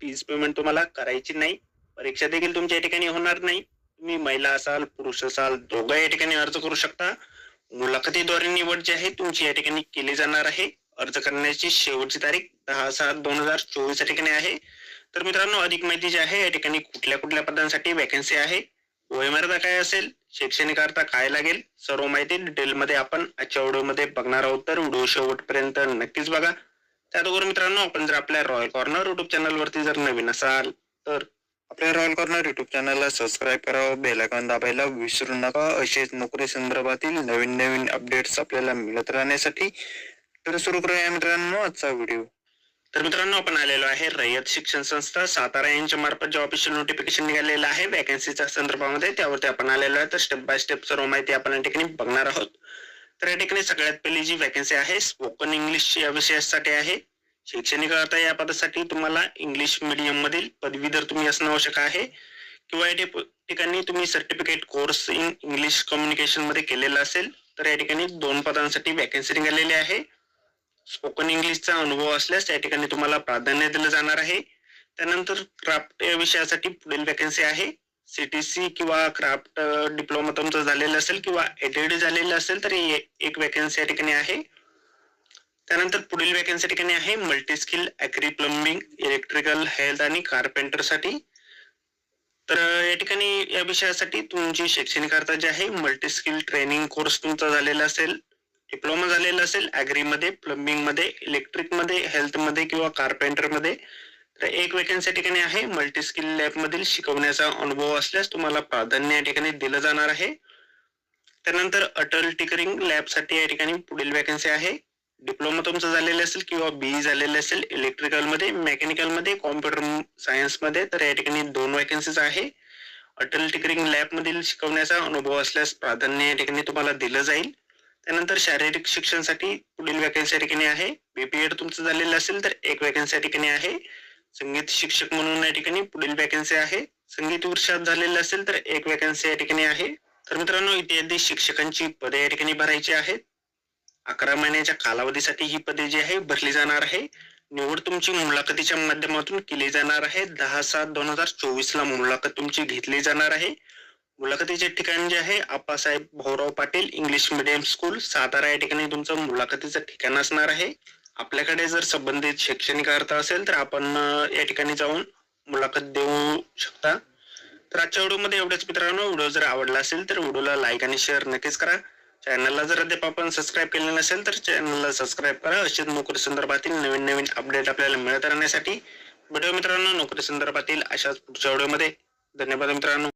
Fees payment तुम्हाला करायची नाही. परीक्षा देखील तुमच्या या ठिकाणी होणार नाही. तुम्ही महिला असाल पुरुष असाल दोघं या ठिकाणी अर्ज करू शकता. मुलाखतीद्वारे निवड जी आहे तुमची या ठिकाणी केली जाणार आहे. अर्ज करण्याची शेवटची तारीख दहा सात दोन हजार चोवीस या ठिकाणी आहे. तर मित्रांनो अधिक माहिती जी आहे या ठिकाणी कुठल्या कुठल्या पदांसाठी वॅकन्सी आहे वयमर्यादा काय असेल शैक्षणिक अर्थ काय लागेल सर्व माहिती डिटेलमध्ये आपण आजच्या व्हिडिओमध्ये बघणार आहोत. तर व्हिडिओ शेवटपर्यंत नक्कीच बघा. त्याबरोबर मित्रांनो आपण जर आपल्या रॉयल कॉर्नर युट्यूब चॅनलवरती जर नवीन असाल तर आपल्या रॉयल कॉर्नर युट्यूब चॅनलला सबस्क्राईब करावं बेल आयकॉन दाबायला विसरू नका. असेच नोकरी संदर्भातील नवीन नवीन अपडेट्स आपल्याला मिळत राहण्यासाठी. तर सुरू करूया मित्रांनो आजचा व्हिडिओ तर मित्रांनो आपण आलेलो आहे रयत शिक्षण संस्था सातारा यांच्या मार्फत जे ऑफिशियल नोटिफिकेशन निघालेलं आहे. वॅकन्सीच्या संदर्भामध्ये त्यावरती आपण आलेलो आहे. तर स्टेप बाय स्टेप सर्व माहिती आपण या ठिकाणी बघणार आहोत. तर या ठिकाणी सगळ्यात पहिली जी वॅकन्सी आहे स्पोकन इंग्लिश या विषयासाठी आहे. शैक्षणिक अर्थ या पदासाठी तुम्हाला इंग्लिश मीडियम मधील पदवीधर तुम्ही असणं आवश्यक आहे किंवा या ठिकाणी तुम्ही सर्टिफिकेट कोर्स इन इंग्लिश कम्युनिकेशनमध्ये केलेला असेल तर या ठिकाणी दोन पदांसाठी वॅकन्सी निघालेली आहे. स्पोकन इंग्लिशचा अनुभव असल्यास या ठिकाणी तुम्हाला प्राधान्य दिलं जाणार आहे. त्यानंतर क्राफ्ट या विषयासाठी पुढील वॅकन्सी आहे. सीटीसी किंवा क्राफ्ट डिप्लोमा तुमचं झालेलं असेल किंवा एडीडी झालेलं असेल तर एक वॅकन्सी या ठिकाणी आहे. त्यानंतर पुढील वॅकन्सी ठिकाणी आहे multi skill agri plumbing electrical health आणि कारपेंटरसाठी. तर या ठिकाणी या विषयासाठी तुमची शैक्षणिक अर्थ जे आहे मल्टी स्किल ट्रेनिंग कोर्स तुमचा झालेला असेल डिप्लोमा झालेला असेल ऍग्री प्लंबिंगमध्ये इलेक्ट्रिकमध्ये हेल्थमध्ये किंवा कार्पेंटरमध्ये तर एक वॅकन्सी ठिकाणी आहे. मल्टी स्किल लॅब मधील शिकवण्याचा अनुभव असल्यास तुम्हाला प्राधान्य या ठिकाणी दिलं जाणार आहे. त्यानंतर अटल टिकरिंग लॅबसाठी या ठिकाणी पुढील वॅकन्सी आहे. डिप्लोमा तुमचं झालेलं असेल किंवा बीई झालेलं असेल इलेक्ट्रिकलमध्ये मेकॅनिकलमध्ये कॉम्प्युटर सायन्समध्ये तर या ठिकाणी दोन वॅकन्सीज आहे. अटल टिकरिंग लॅब मधील शिकवण्याचा अनुभव असल्यास प्राधान्य या ठिकाणी तुम्हाला दिलं जाईल. त्यानंतर शारीरिक शिक्षणासाठी पुढील वॅकन्सी या ठिकाणी आहे. बीपीएड तुमचं झालेलं असेल तर एक वॅकन्सी या ठिकाणी आहे. संगीत शिक्षक म्हणून या ठिकाणी पुढील वॅकन्सी आहे. संगीत वर्षात झालेलं असेल तर एक वॅकन्सी या ठिकाणी आहे. तर मित्रांनो इत्यादी शिक्षकांची पदे या ठिकाणी भरायची आहेत. अकरा महिन्याच्या कालावधीसाठी ही पदे जी आहे भरली जाणार आहे. निवड तुमची मुलाखतीच्या माध्यमातून केली जाणार आहे. दहा सात दोन हजार चोवीस ला मुलाखत तुमची घेतली जाणार आहे. मुलाखतीचे ठिकाण जे आहे Appasaheb Bhaurao Patil English Medium School Satara या ठिकाणी तुमचं मुलाखतीचं ठिकाण असणार आहे. आपल्याकडे जर संबंधित शैक्षणिक अर्थ असेल तर आपण या ठिकाणी जाऊन मुलाखत देऊ शकता. तर आजच्या व्हिडिओमध्ये एवढेच मित्रांनो. व्हिडिओ जर आवडला असेल तर व्हिडिओला लाईक आणि शेअर नक्कीच करा. चॅनलला जर अद्याप आपण सबस्क्राईब केले नसेल तर चॅनलला सबस्क्राईब करा. अशीच नोकरी संदर्भातील नवीन नवीन अपडेट आपल्याला मिळत राहण्यासाठी. व्हिडिओ मित्रांनो नोकरी संदर्भातील अशाच पुढच्या व्हिडिओमध्ये. धन्यवाद मित्रांनो.